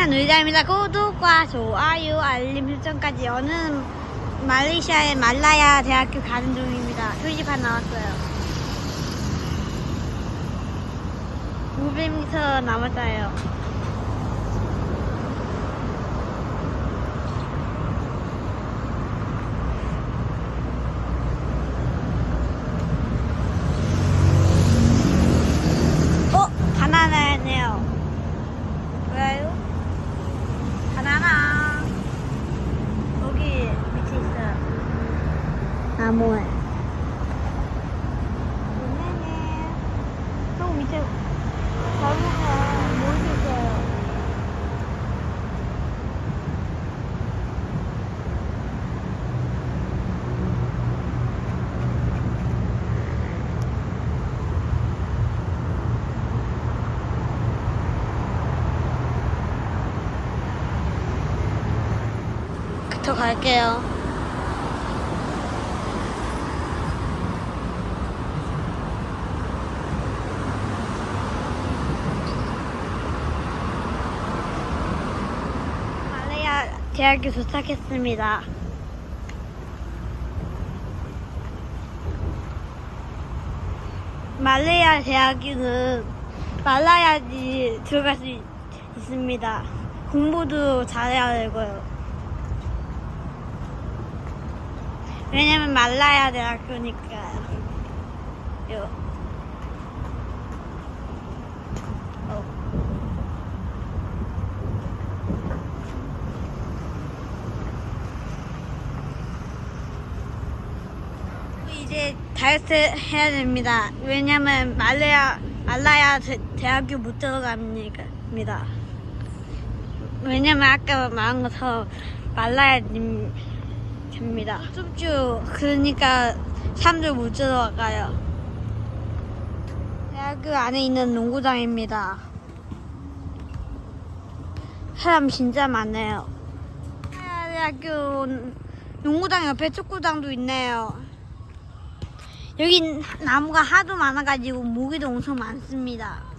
항상 놀자입니다. 구독과 좋아요, 알림 설정까지 저는 말레이시아의 말라야 대학교 가는 중입니다. 표지판 나왔어요. 500m 남았어요. 어? 바나나네요. 뭐예요? 바나나. 여기 밑에 있어요. 나무에. 저 밑에 나무가 뭐 있어요? 저 갈게요. 말레이아 대학교 도착했습니다. 말레이아 대학교는 말라야지 들어갈 수 있, 있습니다. 공부도 잘해야 되고요. 왜냐면 말라야 대학교니까요. 이제 다이어트 해야 됩니다. 왜냐면 말라야 말라야 대, 대학교 못 들어갑니다. 왜냐면 아까 말한 것처럼 말라야님 됩니다. 쭈쭈 그러니까 사람들 못 들어가요. 대학교 안에 있는 농구장입니다. 사람 진짜 많네요. 대학교 농구장 옆에 축구장도 있네요. 여기 나무가 하도 많아가지고 모기도 엄청 많습니다.